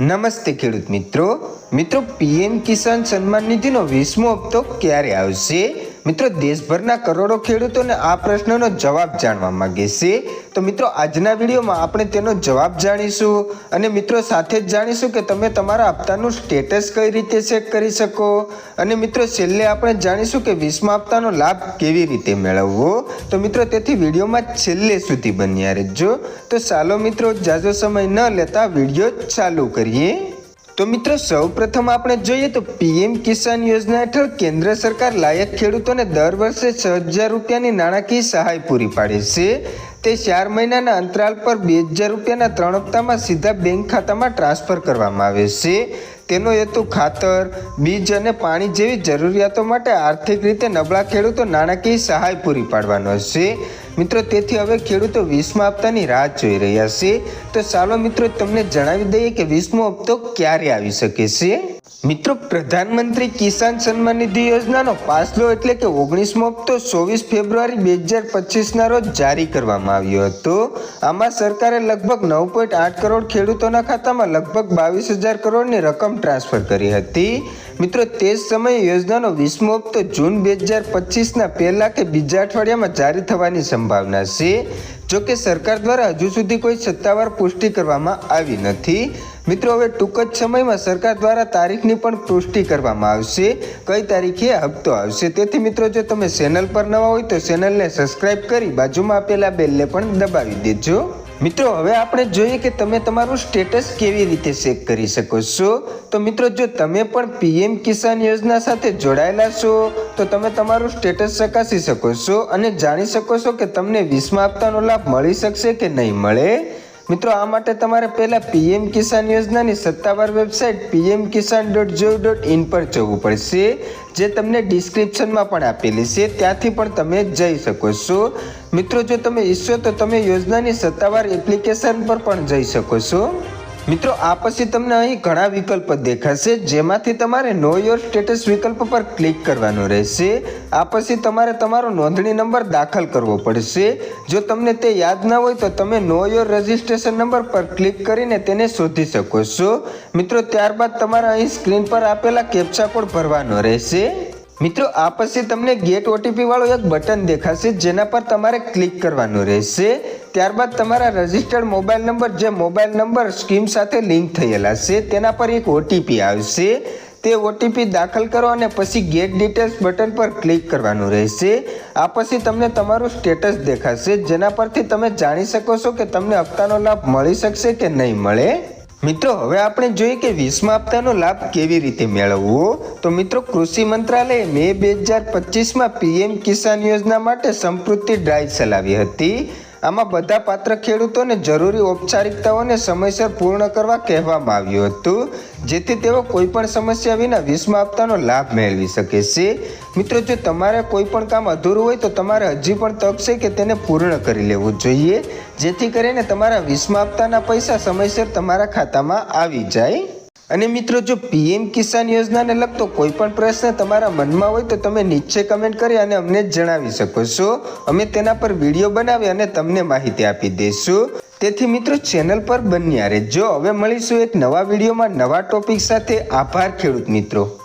નમસ્તે ખેડૂત મિત્રો. મિત્રો પીએમ કિસાન સન્માન નિધિનો વીસમો હપ્તો ક્યારે આવશે? મિત્રો, દેશભરના કરોડો ખેડૂતોને આ પ્રશ્નનો જવાબ જાણવા માંગે છે. તો મિત્રો, આજના વિડીયોમાં આપણે તેનો જવાબ જાણીશું અને મિત્રો, સાથે જ જાણીશું કે તમે તમારા હપ્તાનું સ્ટેટસ કઈ રીતે ચેક કરી શકો અને મિત્રો, છેલ્લે આપણે જાણીશું કે વીસમા હપ્તાનો લાભ કેવી રીતે મેળવવો. તો મિત્રો, તેથી વિડીયોમાં છેલ્લે સુધી બન્યા રહેજો. તો ચાલો મિત્રો, જાજો સમય ન લેતા વીડિયો ચાલુ કરીએ. તો મિત્રો સૌ પ્રથમ આપણે જોઈએ તો પીએમ કિસાન યોજના હેઠળ કેન્દ્ર સરકાર લાયક ખેડૂતોને દર વર્ષે છ હજાર રૂપિયાની નાણાકીય સહાય પૂરી પાડે છે. તે ચાર મહિનાના અંતરાલ પર બે હજાર રૂપિયાના ત્રણ હપ્તામાં સીધા બેંક ખાતામાં ટ્રાન્સફર કરવામાં આવે છે. તેનો હેતુ ખાતર, બીજ અને પાણી જેવી જરૂરિયાતો માટે આર્થિક રીતે નબળા ખેડૂતો નાણાકીય સહાય પૂરી પાડવાનો છે. મિત્રો, તેથી હવે ખેડૂતો વીસમા હપ્તાની રાહ જોઈ રહ્યા છે. તો ચાલો મિત્રો, તમને જણાવી દઈએ કે વીસમો હપ્તો ક્યારે આવી શકે છે? મિત્રો, પ્રધાનમંત્રી કિસાન સન્માન નિધિ યોજનાનો પાછલો એટલે કે ઓગણીસમો હપ્તો ચોવીસ ફેબ્રુઆરી બે હજાર પચીસના રોજ જારી કરવામાં આવ્યો હતો. આમાં સરકારે લગભગ નવ પોઈન્ટ આઠ કરોડ ખેડૂતોના ખાતામાં લગભગ બાવીસ હજાર કરોડની રકમ ટ્રાન્સફર કરી હતી. મિત્રો, તે જ સમયે યોજનાનો વીસમો હપ્તો જૂન બે હજાર પચીસના પહેલા કે બીજા અઠવાડિયામાં જારી થવાની સંભાવના છે. જો કે સરકાર દ્વારા હજુ સુધી કોઈ સત્તાવાર પુષ્ટિ કરવામાં આવી નથી. મિત્રો, હવે ટૂંક જ સમયમાં સરકાર દ્વારા તારીખની પણ પુષ્ટિ કરવામાં આવશે. કઈ તારીખે હપ્તો આવશે? તેથી મિત્રો, જો તમે ચેનલ પર નવા હોય તો ચેનલને સબસ્ક્રાઇબ કરી બાજુમાં આપેલા બેલને પણ દબાવી દેજો. મિત્રો, હવે આપણે જોઈએ કે તમે તમારું સ્ટેટસ કેવી રીતે ચેક કરી શકો છો? તો મિત્રો, જો તમે પણ પીએમ કિસાન યોજના સાથે જોડાયેલા છો, તો તમે તમારું સ્ટેટસ ચકાસી શકો છો અને જાણી શકો છો કે તમને વીસમા હપ્તાનો લાભ મળી શકશે કે નહીં મળે. મિત્રો, આ માટે તમારે પહેલાં પીએમ કિસાન યોજનાની સત્તાવાર website PM Kisan dot gov dot in પર જવું પડશે, જે તમને ડિસ્ક્રિપ્શનમાં પણ આપેલી છે. ત્યાંથી પણ તમે જઈ શકો છો. મિત્રો, જો તમે ઈચ્છો તો તમે યોજનાની સત્તાવાર એપ્લિકેશન પર પણ જઈ શકો છો. મિત્રો, આ પછી તમને અહીં ઘણા વિકલ્પ દેખાશે, જેમાંથી તમારે નો યોર સ્ટેટસ વિકલ્પ પર ક્લિક કરવાનો રહેશે. આ પછી તમારે તમારો નોંધણી નંબર દાખલ કરવો પડશે. જો તમને તે યાદ ના હોય તો તમે નો યોર રજિસ્ટ્રેશન નંબર પર ક્લિક કરીને તેને શોધી શકો છો. મિત્રો, ત્યારબાદ તમારે અહીં સ્ક્રીન પર આપેલા કેપ્ચા કોડ ભરવાનો રહેશે. મિત્રો, આ પછી તમને ગેટ ઓટીપી વાળું એક બટન દેખાશે, જેના પર તમારે ક્લિક કરવાનું રહેશે. ત્યારબાદ તમારા રજિસ્ટર્ડ મોબાઈલ નંબર જે મોબાઈલ નંબર સ્કીમ સાથે લિંક થયેલા છે, તેના પર એક ઓટીપી આવશે. તે ઓટીપી દાખલ કરો અને પછી ગેટ ડિટેલ્સ બટન પર ક્લિક કરવાનું રહેશે. આ પછી તમને તમારું સ્ટેટસ દેખાશે, જેના પરથી તમે જાણી શકો છો કે તમને હપ્તાનો લાભ મળી શકશે કે નહીં મળે. મિત્રો, હવે આપણે જોઈએ કે વીસમા હપ્તાનો લાભ કેવી રીતે મેળવવો? તો મિત્રો, કૃષિ મંત્રાલયે મે બે હજાર પચીસમાં પીએમ કિસાન યોજના માટે સંપૃક્તિ ડ્રાઈવ ચલાવી હતી. આમાં બધા પાત્ર ખેડૂતોને જરૂરી ઔપચારિકતાઓને સમયસર પૂર્ણ કરવા કહેવામાં આવ્યું હતું, જેથી તેઓ કોઈ પણ સમસ્યા વિના વીસમા હપ્તાનો લાભ મેળવી શકે છે. મિત્રો, જો તમારે કોઈ પણ કામ અધૂરું હોય તો તમારે હજી પણ તક છે કે તેને પૂર્ણ કરી લેવું જોઈએ, જેથી કરીને તમારા વીસમા હપ્તાના પૈસા સમયસર તમારા ખાતામાં આવી જાય. અને મિત્રો, જો પીએમ કિસાન યોજનાને લગતો કોઈ પણ પ્રશ્ન તમારા મનમાં હોય તો તમે નીચે કમેન્ટ કરી અને અમને જણાવી શકો છો. અમે તેના પર વીડિયો બનાવી અને તમને માહિતી આપી દઈશું. તેથી મિત્રો, ચેનલ પર બન્યા રહેજો. હવે મળીશું એક નવા વિડીયોમાં નવા ટોપિક સાથે. આભાર ખેડૂત મિત્રો.